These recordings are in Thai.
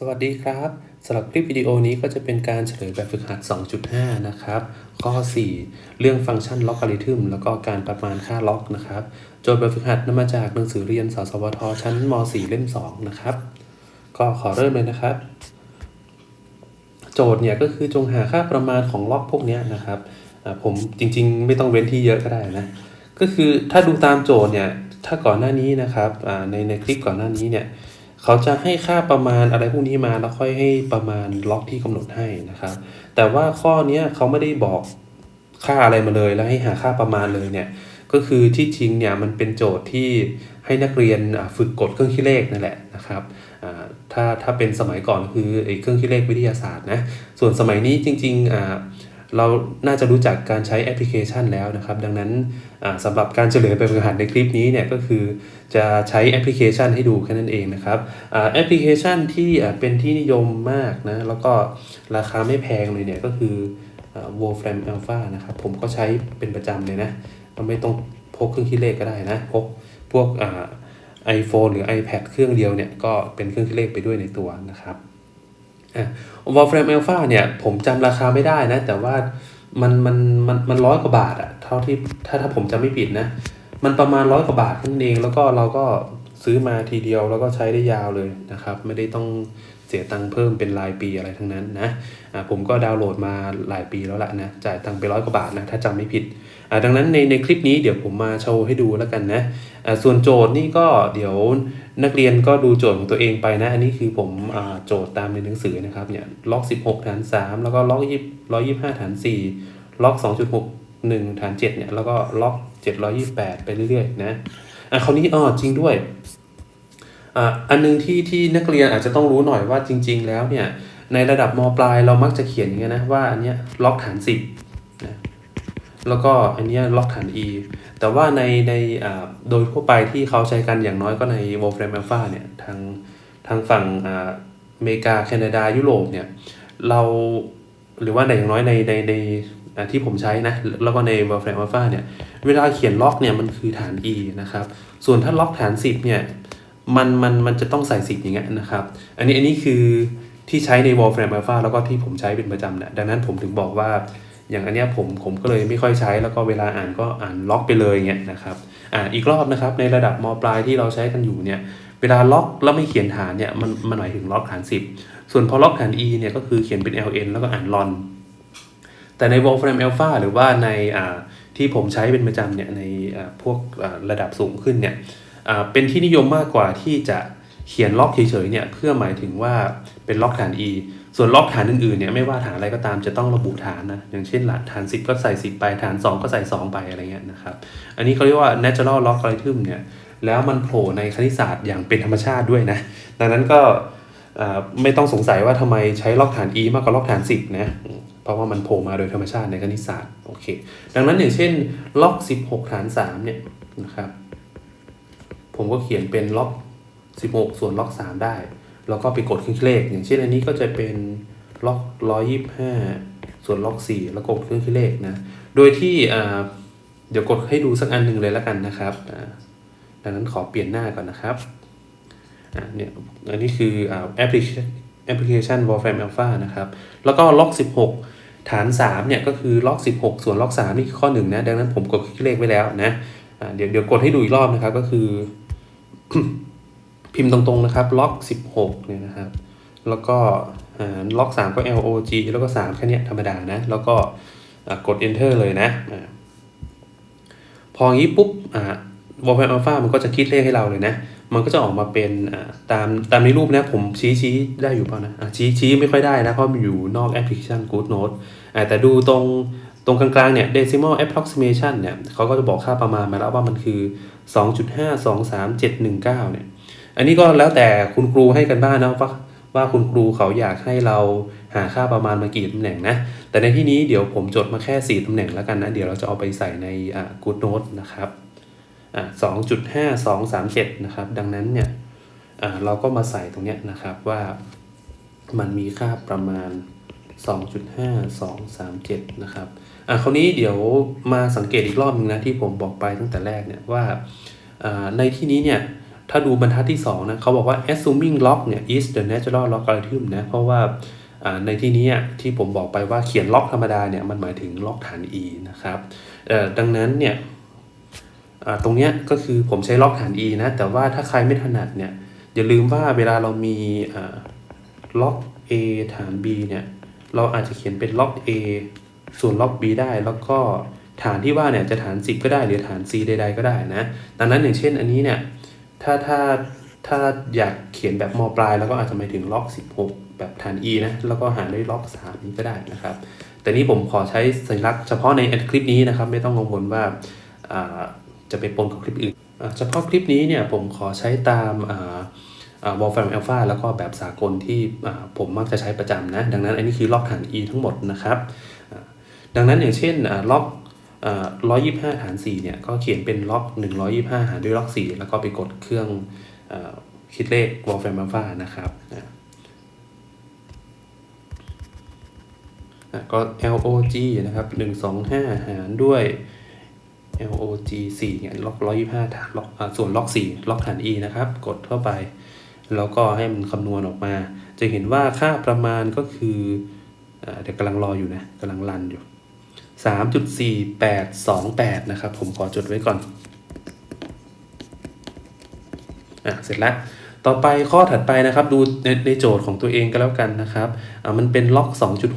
สวัสดีครับสำหรับคลิปวิดีโอนี้ก็จะเป็นการเฉลยแบบฝึกหัด 2.5 นะครับ ข้อ 4 เรื่องฟังก์ชันล็อกการิทึมแล้วก็การประมาณค่าล็อกนะครับ โจทย์แบบฝึกหัดนำมาจากหนังสือเรียนสสวท ชั้นม .4 เล่ม 2 นะครับ ก็ขอเริ่มเลยนะครับ โจทย์เนี่ยก็คือจงหาค่าประมาณของล็อกพวกนี้นะครับผมจริงๆ ไม่ต้องเว้นที่เยอะก็ได้นะ ก็คือถ้าดูตามโจทย์เนี่ยถ้าก่อนหน้านี้นะครับในในคลิปก่อนหน้านี้เนี่ย เขาจะให้ค่าประมาณอะไรพวกนี้มาแล้วค่อยให้ประมาณล็อกที่กำหนดให้นะครับ แต่ว่าข้อเนี้ยเขาไม่ได้บอกค่าอะไรมาเลย แล้วให้หาค่าประมาณเลยเนี่ยก็คือที่จริงเนี่ยมันเป็นโจทย์ที่ให้นักเรียนฝึกกดเครื่องคิดเลขนั่นแหละนะครับถ้าถ้าเป็นสมัยก่อนคือไอ้เครื่องคิดเลขวิทยาศาสตร์นะส่วนสมัยนี้จริงๆอ่า เราน่าจะรู้จักการใช้แอปพลิเคชันแล้วนะครับ ดังนั้นอ่าสำหรับการเฉลยแบบฝึกหัดในคลิปนี้เนี่ยก็คือจะใช้แอปพลิเคชันให้ดูแค่นั้นเองนะครับแอปพลิเคชันที่เป็นที่นิยมมากนะแล้วก็ราคาไม่แพงเลยเนี่ยก็คือ Wolfram Alpha นะครับ ผมก็ใช้เป็นประจำเลยนะไม่ต้องพกเครื่องคิดเลขก็ได้นะพกพวกอ่า iPhone หรือ iPad เครื่องเดียวเนี่ยก็เป็นเครื่องคิดเลขไปด้วยในตัวนะครับ อะ Wolfram Alpha เนี่ย ผมจำราคาไม่ได้นะ แต่ว่ามันมันมันมันร้อยกว่าบาทอะเท่าที่ถ้าถ้าผมจำไม่ผิดนะ มันประมาณร้อยกว่าบาทนั่นเอง แล้วก็เราก็ซื้อมาทีเดียวแล้วก็ใช้ได้ยาวเลยนะครับ ไม่ได้ต้องเสียตังค์เพิ่มเป็นรายปีอะไรทั้งนั้นนะ อ่าผมก็ดาวน์โหลดมาหลายปีแล้วละนะ จ่ายตังค์ไปร้อยกว่าบาทนะ ถ้าจำไม่ผิด ดังนั้นในในคลิปนี้เดี๋ยวผมมาโชว์ให้ดูแล้วกันนะส่วนโจทย์นี่ก็เดี๋ยวนักเรียนก็ดูโจทย์ของตัวเองไปนะ อันนี้คือผมอโจทย์ตามในหนังสือนะครับเนี่ยล็อก 16ฐาน3 แล้วก็ล็อก125ฐาน4 ล็อก 2.61ฐาน7เนี่ยแล้วก็ล็อก 728 ไปเรื่อยๆนะอะคราวนี้อ๋อจริงด้วยอะอันนึงที่ที่นักเรียนอาจจะต้องรู้หน่อยว่าจริง ๆ แล้วเนี่ยในระดับมปลายเรามักจะเขียนอย่างเงี้ยนะว่าอันเนี้ยล็อกฐาน 10นะ แล้วก็อันนี้ล็อกฐาน e แต่ว่าในในอ่าโดยทั่วไปที่เขาใช้กันอย่างน้อยก็ใน Wolfram Alpha เนี่ยทางทางฝั่งอ่าอเมริกาแคนาดายุโรปเนี่ยเราหรือว่าในอย่างน้อยในในในที่ผมใช้นะ แล้วก็ใน Wolfram Alpha เนี่ยเวลาเขียนล็อกเนี่ยมันคือฐาน e นะครับ ส่วนถ้าล็อกฐาน 10เนี่ยมันมันมันจะต้องใส่10อย่างเงี้ยนะครับ อันนี้อันนี้คือที่ใช้ใน Wolfram Alpha แล้วก็ที่ผมใช้เป็นประจำเนะดังนั้นผมถึงบอกว่า อย่างอันเนี้ยผมผมก็เลยไม่ค่อยใช้แล้วก็เวลาอ่านก็อ่านล็อกไปเลยเงี้ยนะครับอ่าอีกรอบนะครับในระดับมปลายที่เราใช้กันอยู่เนี่ยเวลาล็อกแล้วไม่เขียนฐานเนี่ยมันมันหมายถึงล็อกฐาน 10 ส่วนพอล็อกฐาน e เนี่ยก็คือเขียนเป็น ln แล้วก็อ่านลอนแต่ใน Wolfram Alpha หรือว่าในอ่าที่ผมใช้เป็นประจำเนี่ยในอ่าพวกระดับสูงขึ้นเนี่ยอ่าเป็นที่นิยมมากกว่าที่จะเขียนล็อกเฉยๆเนี่ยเพื่อหมายถึงว่าเป็นล็อกฐาน e ส่วนล็อกฐานอื่นๆเนี่ยไม่ว่าฐานอะไรก็ตามจะต้องระบุฐานนะอย่างเช่นฐาน 10 ก็ใส่ 10 ไปฐาน 2 ก็ใส่ 2 ไปอะไรเงี้ยนะครับอันนี้เขาเรียกว่า natural logarithm เนี่ยแล้วมันโผล่ในคณิตศาสตร์อย่างเป็นธรรมชาติด้วยนะดังนั้นก็ไม่ต้องสงสัยว่าทำไมใช้ล็อกฐาน e มากกว่าล็อกฐาน 10 นะเพราะว่ามันโผล่มาโดยธรรมชาติในคณิตศาสตร์โอเคดังนั้นอย่างเช่นล็อก 16 ฐาน 3 เนี่ยนะครับผมก็เขียนเป็นล็อก 16 ส่วนล็อก 3 ได้ แล้วก็ไปกดเครื่องคิดเลข อย่างเช่นอันนี้ก็จะเป็นล็อก125ส่วนล็อก4แล้วกดเครื่องคิดเลขนะ โดยที่เดี๋ยวกดให้ดูสักอันหนึ่งเลยแล้วกันนะครับดังนั้นขอเปลี่ยนหน้าก่อนนะครับเนี่ยอันนี้คือแอปพลิเคชันแอปพลิเคชัน Wolfram Alpha นะครับ แล้วก็ล็อก 16 ฐาน 3 เนี่ยก็คือล็อก 16 ส่วนล็อก 3 นี่คือข้อ 1 นะ ดังนั้นผมกดคลิกเลขไว้แล้วนะอ่าเดี๋ยวเดี๋ยวกดให้ดูอีกรอบนะครับก็คือ พิมพ์ตรงๆนะครับล็อก 16เนี่ยนะครับ แล้วก็ล็อก 3 ก็ L O G แล้วก็ 3 แค่นี้ธรรมดานะ แล้วก็กด enter เลยนะ พออย่างนี้ปุ๊บอ่า Wolfram Alpha มันก็จะคิดเลขให้เราเลยนะ มันก็จะออกมาเป็นตามตามในรูปนะ ผมชี้ชี้ได้อยู่เปล่านะชี้ชี้ไม่ค่อยได้นะ เพราะมันอยู่นอกแอปพลิเคชัน Good Note แต่ดูตรงตรงกลางๆเนี่ย decimal approximation เนี่ยเขาก็จะบอกค่าประมาณมาแล้วว่ามันคือ 2.523719 เนี่ย อันนี้ก็แล้วแต่คุณครูให้กันบ้านนะว่าว่าคุณครูเขาอยากให้เราหาค่าประมาณมากี่ตำแหน่งนะ แต่ในที่นี้เดี๋ยวผมจดมาแค่ 4ตำแหน่งแล้วกันนะ เดี๋ยวเราจะเอาไปใส่ในอ่า Good Note นะครับอ่า2.5237นะครับ ดังนั้นเนี่ยอ่าเราก็มาใส่ตรงเนี้ยนะครับว่ามันมีค่าประมาณ 2.5237 นะครับ อ่าคราวนี้เดี๋ยวมาสังเกตอีกรอบนึงนะที่ผมบอกไปตั้งแต่แรกเนี่ยว่าในที่นี้เนี่ย ถ้าดูบรรทัดที่2นะเขาบอกว่า assuming log เนี่ย is the natural logarithm นะ เพราะว่าในที่นี้ที่ผมบอกไปว่าเขียนล็อกธรรมดาเนี่ยมันหมายถึงล็อกฐาน e นะครับดังนั้นเนี่ยตรงเนี้ยก็คือผมใช้ล็อกฐาน e นะแต่ว่าถ้าใครไม่ถนัดเนี่ยอย่าลืมว่าเวลาเรามีล็อก a ฐาน b เนี่ยเราอาจจะเขียนเป็นล็อก a ส่วนล็อก b ได้แล้วก็ฐานที่ว่าเนี่ยจะฐาน 10 ก็ได้หรือฐาน c ใดๆก็ได้นะดังนั้นอย่างเช่นอันนี้เนี่ย ถ้าถ้าถ้าอยากเขียนแบบมปลาย แล้วก็อาจจะหมายถึงล็อก 16 แบบฐาน e นะ แล้วก็หารด้วยล็อก 3 นี้ก็ได้นะครับ แต่นี้ผมขอใช้สัญลักษณ์เฉพาะในคลิปนี้นะครับ ไม่ต้องกังวลว่าจะไปปนกับคลิปอื่น เฉพาะคลิปนี้เนี่ยผมขอใช้ตามวอลฟ r ม m อลฟาแล้วก็แบบสากลที่ผมมักจะใช้ประจำนะ ดังนั้นอันนี้คือล็อกฐาน e ทั้งหมดนะครับ ดังนั้นอย่างเช่นล็อก ร้อยยี่ห้าฐาน4เนี่ยก็เขียนเป็นล็อก125หารด้วยล็อก4แล้วก็ไปกดเครื่องอคิดเลขวอลแฟมอัลฟานะครับก็ log นะครับ125หารด้วย log 4เนี่ยล็อก125ฐานล็อกส่วนล็อก4ล็อกฐาน e นะครับ กดเข้าไป แล้วก็ให้มันคำนวณออกมา จะเห็นว่าค่าประมาณก็คือเดี๋ยวกำลังรออยู่นะกำลังรันอยู่ 3.4828 นะครับ ผมขอจดไว้ก่อนอะเสร็จแล้วต่อไปข้อถัดไปนะครับดูในในโจทย์ของตัวเองก็แล้วกันนะครับอ่ามันเป็นล็อก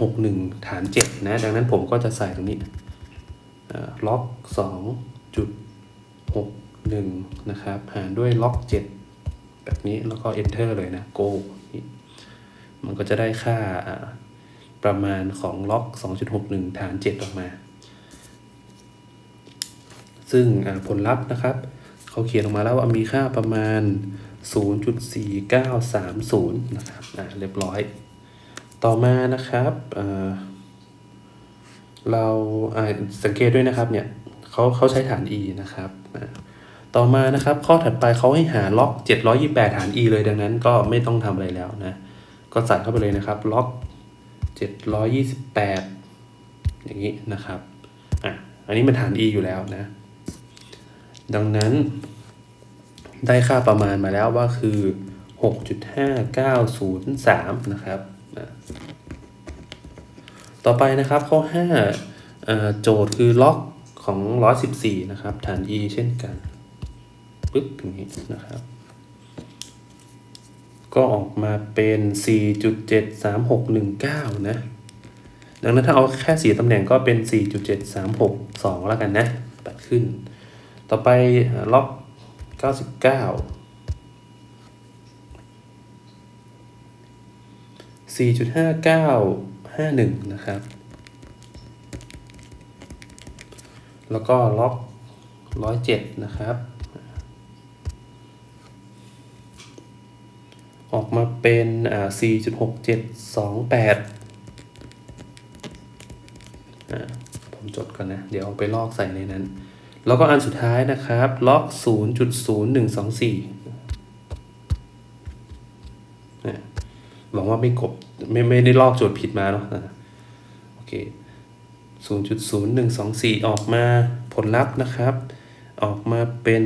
2.61 ฐาน 7 นะ ดังนั้นผมก็จะใส่ตรงนี้อ่าล็อก 2.61 นะครับ หารด้วยล็อก 7 แบบนี้แล้วก็ enter เลยนะ go มันก็จะได้ค่าอ่า ประมาณของล็อก 2.61 ฐาน 7 ออกมา ซึ่งผลลัพธ์นะครับ เขาเขียนออกมาแล้วว่ามีค่าประมาณ 0.4930 นะครับเรียบร้อย ต่อมานะครับเราสังเกตด้วยนะครับเนี่ยเขาเขาใช้ฐาน e นะครับต่อมานะครับ ข้อถัดไปเขาให้หาล็อก 728 ฐาน e เลยดังนั้นก็ไม่ต้องทำอะไรแล้วนะ ก็ใส่เข้าไปเลยนะครับ ล็อก 728 อย่างนี้นะครับอะอันนี้มันฐาน e อยู่แล้วนะ ดังนั้นได้ค่าประมาณมาแล้วว่าคือ 6.5903 นะครับต่อไปนะครับข้อ5โจทย์คือล็อกของ 114 นะครับ ฐาน e เช่นกันปึ๊บอย่างนี้นะครับ ก็ออกมาเป็น 4.73619 นะ ดังนั้นถ้าเอาแค่ 4 ตำแหน่งก็เป็น 4.7362 แล้วกันนะ ปัดขึ้น ต่อไปล็อก 99 4.5951 นะครับ แล้วก็ล็อก 107 นะครับ ออกมาเป็นอ่า4.6728อ่าผมจดก่อนนะ เดี๋ยวเอาไปลอกใส่ในนั้น แล้วก็อันสุดท้ายนะครับ ล็อก 0.0124หวังว่าไม่กบไม่ไม่ได้ลอกโจทย์ผิดมาเนาะโอเค0.0124 ออกมาผลลัพธ์นะครับ ออกมาเป็น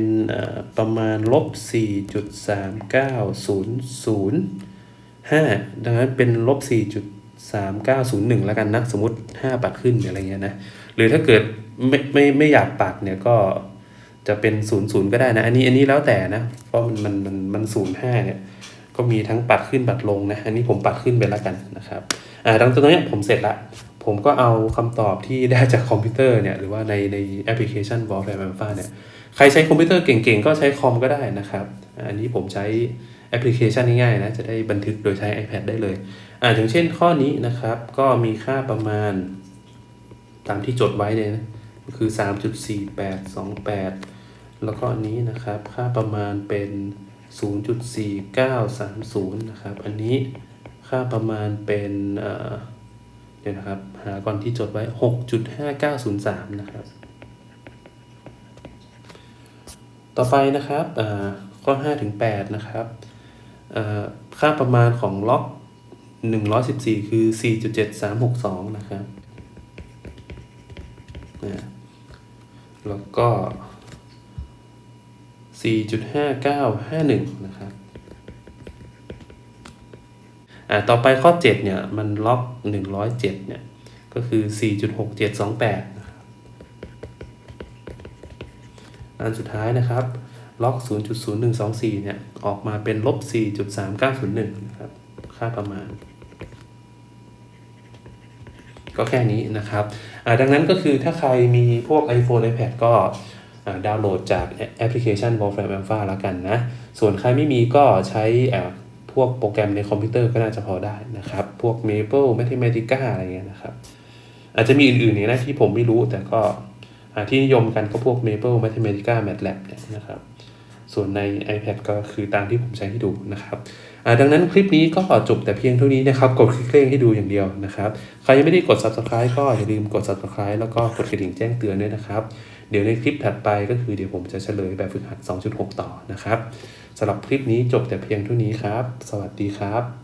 ประมาณลบ 4.3900ดังนั้นเป็นลบ 4.3901 แล้วกันนะ สมมติ 5 ปัดขึ้นอะไรเงี้ยนะ หรือถ้าเกิดไม่ไม่ไม่อยากปัดเนี่ยก็จะเป็น 00 ก็ได้นะ อันนี้อันนี้แล้วแต่นะ เพราะมันมันมันมัน05 เนี่ย ก็มีทั้งปัดขึ้นปัดลงนะ อันนี้ผมปัดขึ้นไปแล้วกันนะครับ อ่าดังตรงนี้ผมเสร็จละ ผมก็เอาคำตอบที่ได้จากคอมพิวเตอร์เนี่ยหรือว่าในในแอปพลิเคชัน w a l l f a r e Alpha เนี่ยใครใช้คอมพิวเตอร์เก่งๆ ก็ใช้คอมก็ได้นะครับ อันนี้ผมใช้แอปพลิเคชันง่ายๆนะ จะได้บันทึกโดยใช้ iPad ได้เลย อ่าอย่างเช่นข้อนี้นะครับ ก็มีค่าประมาณ ตามที่จดไว้เนี่ยนะคือ 3.4828 แล้วก็อันนี้นะครับ ค่าประมาณเป็น 0.4930 นะครับ อันนี้ค่าประมาณเป็น เดี๋ยวนะครับ หาก่อนที่จดไว้ 6.5903 นะครับ ต่อไปนะครับข้อ5ถึง8นะครับค่าประมาณของล็อก 114 คือ 4.7362 นะครับแล้วก็ 4.5951 นะครับ ต่อไปข้อ 7 เนี่ย มันล็อก 107 เนี่ย ก็คือ 4.6728นะครับอันสุดท้ายนะครับ ล็อก 0.0124 เนี่ย ออกมาเป็นลบ 4.3901 นะครับ ค่าประมาณ ก็แค่นี้นะครับอ่าดังนั้นก็คือถ้าใครมีพวก iPhone iPad ก็อ่าดาวน์โหลดจากแอปพลิเคชัน Wolfram Alpha แล้วกันนะ ส่วนใครไม่มีก็ใช้อ่า พวกโปรแกรมในคอมพิวเตอร์ก็น่าจะพอได้นะครับ พวก Maple Mathematica อะไรเงี้ยนะครับ อาจจะมีอื่นๆเนี่ยนะที่ผมไม่รู้แต่ก็ที่นิยมกันก็พวก Maple Mathematica MATLAB เนี่ยนะครับ ส่วนใน iPad ก็คือตามที่ผมใช้ให้ดูนะครับดังนั้นคลิปนี้ก็จบแต่เพียงเท่านี้นะครับ กดคลิกเร่งให้ดูอย่างเดียวนะครับ ใครยังไม่ได้กด subscribe ก็อย่าลืมกด subscribe แล้วก็กดกระดิ่งแจ้งเตือนด้วยนะครับ ดี๋ยวในคลิปถัดไปก็คือเดี๋ยวผมจะเฉลยแบบฝึกหัด 2.6 ต่อนะครับสำหรับคลิปนี้จบแต่เพียงเท่านี้ครับ สวัสดีครับ